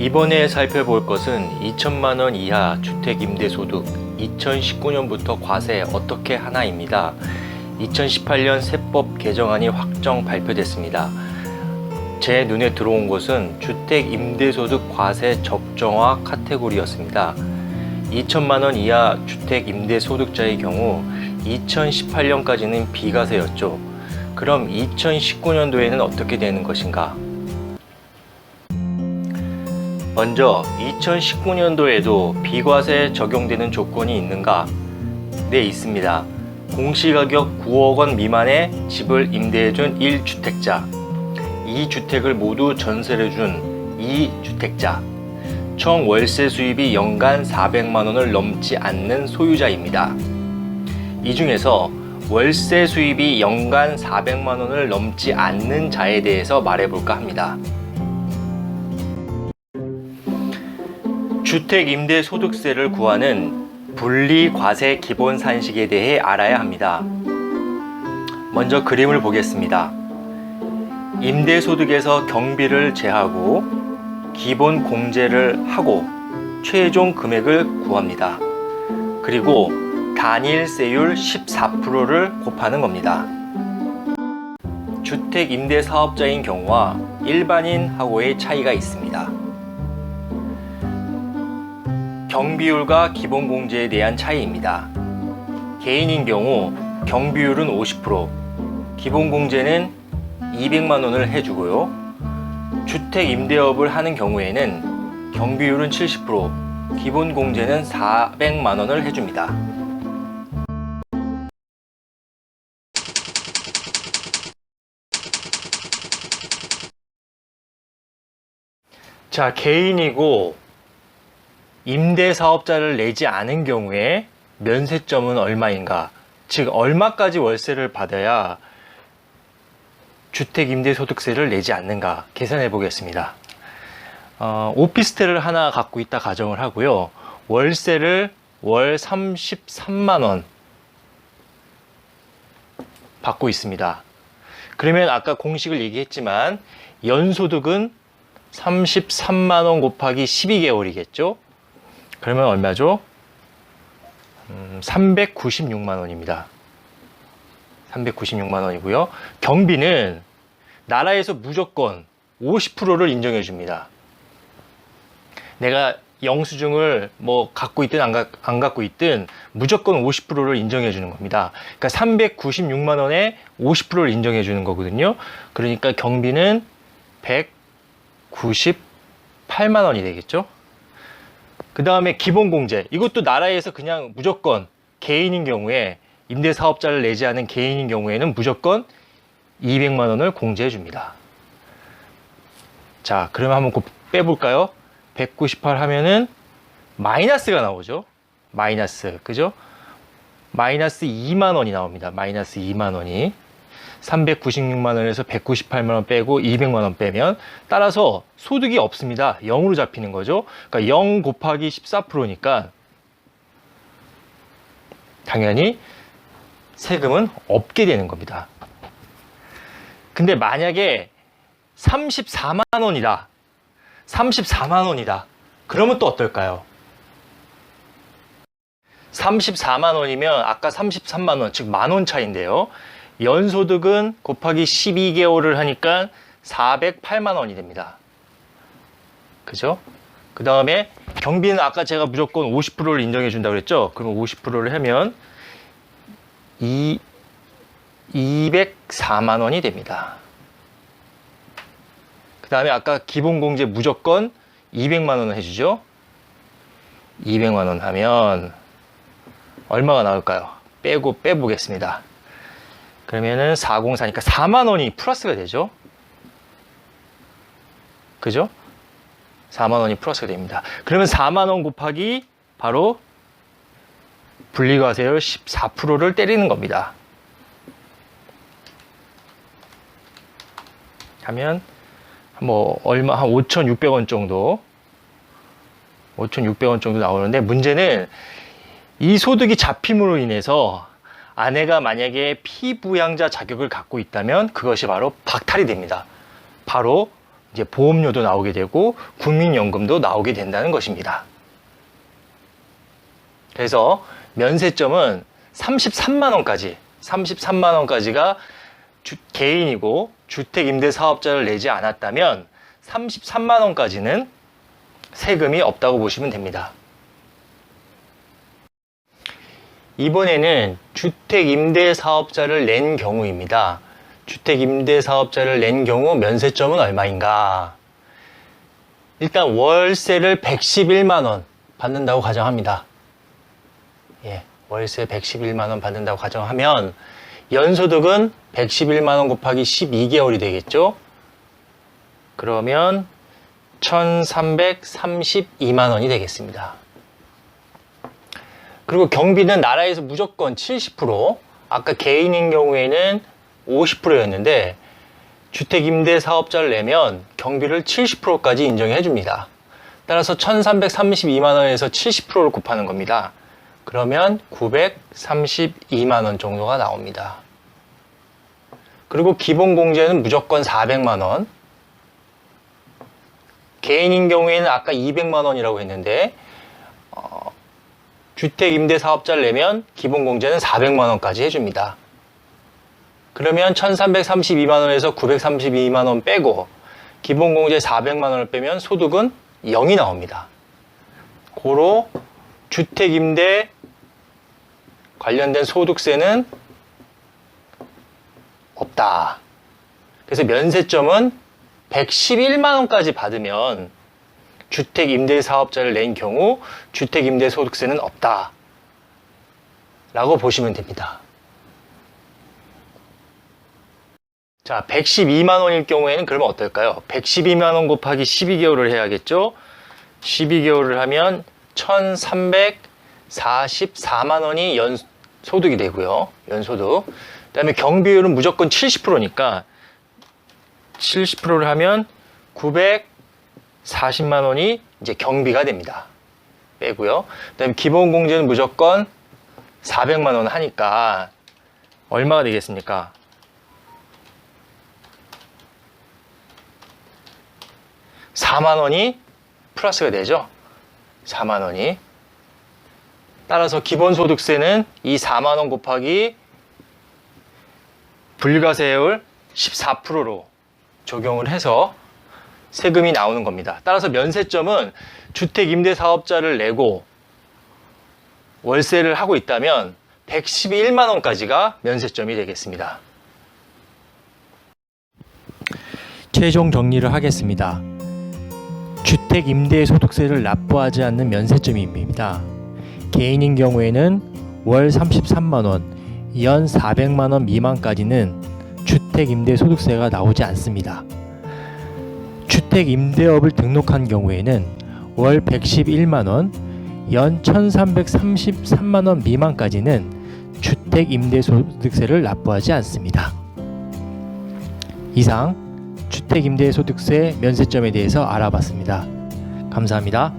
이번에 살펴볼 것은 2천만 원 이하 주택 임대 소득 2019년부터 과세 어떻게 하나입니다. 2018년 세법 개정안이 확정 발표됐습니다. 제 눈에 들어온 것은 주택 임대 소득 과세 적정화 카테고리였습니다. 2천만 원 이하 주택 임대 소득자의 경우 2018년까지는 비과세였죠. 그럼 2019년도에는 어떻게 되는 것인가? 먼저 2019년도에도 비과세 적용되는 조건이 있는가? 네, 있습니다. 공시가격 9억 원 미만의 집을 임대해준 1주택자, 2주택을 모두 전세를 준 2주택자, 총 월세 수입이 연간 400만 원을 넘지 않는 소유자입니다. 이 중에서 월세 수입이 연간 400만 원을 넘지 않는 자에 대해서 말해볼까 합니다. 주택 임대 소득세를 구하는 분리 과세 기본 산식에 대해 알아야 합니다. 먼저 그림을 보겠습니다. 임대 소득에서 경비를 제하고 기본 공제를 하고 최종 금액을 구합니다. 그리고 단일세율 14%를 곱하는 겁니다. 주택 임대 사업자인 경우와 일반인하고의 차이가 있습니다. 경비율과 기본 공제에 대한 차이입니다. 개인인 경우 경비율은 50%, 기본 공제는 200만 원을 해주고요. 주택 임대업을 하는 경우에는 경비율은 70%, 기본 공제는 400만 원을 해줍니다. 자, 개인이고 임대 사업자를 내지 않은 경우에 면세점은 얼마인가? 즉 얼마까지 월세를 받아야 주택 임대 소득세를 내지 않는가 계산해 보겠습니다. 어, 오피스텔을 하나 갖고 있다 가정을 하고요. 월세를 월 33만 원 받고 있습니다. 그러면 아까 공식을 얘기했지만 연소득은 33만 원 곱하기 12개월이겠죠? 그러면 얼마죠? 음, 396만 원입니다. 396만 원이고요. 경비는 나라에서 무조건 50%를 인정해 줍니다. 내가 영수증을 뭐 갖고 있든 안, 가, 안 갖고 있든 무조건 50%를 인정해 주는 겁니다. 그러니까 396만 원에 50%를 인정해 주는 거거든요. 그러니까 경비는 198만 원이 되겠죠. 그 다음에 기본공제. 이것도 나라에서 그냥 무조건 개인인 경우에 임대사업자를 내지 않은 개인인 경우에는 무조건 200만 원을 공제해 줍니다. 자, 그러면 한번 곱- 빼볼까요? 198 하면은 마이너스가 나오죠. 마이너스. 그죠? 마이너스 2만 원이 나옵니다. 마이너스 2만 원이. 396만 원에서 198만 원 빼고 200만 원 빼면 따라서 소득이 없습니다. 0으로 잡히는 거죠. 그러니까 0 곱하기 14%니까 당연히 세금은 없게 되는 겁니다. 근데 만약에 34만 원이다. 34만 원이다. 그러면 또 어떨까요? 34만 원이면 아까 33만 원, 즉 만 원 차인데요. 연소득은 곱하기 12개월을 하니까 408만 원이 됩니다. 그죠? 그 다음에 경비는 아까 제가 무조건 50%를 인정해 준다고 그랬죠? 그러면 50%를 하면 이 204만 원이 됩니다. 그 다음에 아까 기본공제 무조건 200만 원을 해주죠? 200만 원 하면 얼마가 나올까요? 빼고 빼보겠습니다. 그러면은 404니까 4만 원이 플러스가 되죠? 그죠? 4만 원이 플러스가 됩니다. 그러면 4만 원 곱하기 바로 분리과세율 14%를 때리는 겁니다. 하면 뭐 얼마 한 5,600원 정도 5,600원 정도 나오는데 문제는 이 소득이 잡힘으로 인해서 아내가 만약에 피부양자 자격을 갖고 있다면 그것이 바로 박탈이 됩니다. 바로 이제 보험료도 나오게 되고 국민연금도 나오게 된다는 것입니다. 그래서 면세점은 33만 원까지 33만 원까지가 주- 개인이고 주택 임대 사업자를 내지 않았다면 33만 원까지는 세금이 없다고 보시면 됩니다. 이번에는 주택 임대 사업자를 낸 경우입니다. 주택 임대 사업자를 낸 경우 면세점은 얼마인가? 일단 월세를 111만 원 받는다고 가정합니다. 예, 월세 111만 원 받는다고 가정하면 연소득은 111만 원 곱하기 12개월이 되겠죠? 그러면 1332만 원이 되겠습니다. 그리고 경비는 나라에서 무조건 70%, 아까 개인인 경우에는 50%였는데 주택 임대 사업자를 내면 경비를 70%까지 인정해 줍니다. 따라서 1332만 원에서 70%를 곱하는 겁니다. 그러면 932만 원 정도가 나옵니다. 그리고 기본 공제는 무조건 400만 원. 개인인 경우에는 아까 200만 원이라고 했는데 어, 주택 임대 사업자를 내면 기본 공제는 400만 원까지 해줍니다. 그러면 1332만 원에서 932만 원 빼고 기본 공제 400만 원을 빼면 소득은 0이 나옵니다. 고로 주택 임대 관련된 소득세는 없다. 그래서 면세점은 111만 원까지 받으면 주택 임대 사업자를 낸 경우 주택 임대 소득세는 없다. 라고 보시면 됩니다. 자, 112만 원일 경우에는 그러면 어떨까요? 112만 원 곱하기 12개월을 해야겠죠? 12개월을 하면 1344만 원이 연 소득이 되고요. 연소득. 그다음에 경비율은 무조건 70%니까 70%를 하면 940만 원이 이제 경비가 됩니다. 빼고요. 그다음에 기본 공제는 무조건 400만 원 하니까 얼마가 되겠습니까? 4만 원이 플러스가 되죠. 4만 원이. 따라서 기본소득세는 이 4만 원 곱하기 불가세율 14%로 적용을 해서 세금이 나오는 겁니다. 따라서 면세점은 주택 임대 사업자를 내고 월세를 하고 있다면 111만 원까지가 면세점이 되겠습니다. 최종 정리를 하겠습니다. 주택 임대 소득세를 납부하지 않는 면세점입니다. 개인인 경우에는 월 33만 원, 연 400만 원 미만까지는 주택 임대 소득세가 나오지 않습니다. 주택 임대업을 등록한 경우에는 월 111만 원, 연 1333만 원 미만까지는 주택 임대 소득세를 납부하지 않습니다. 이상 주택 임대 소득세 면세점에 대해서 알아봤습니다. 감사합니다.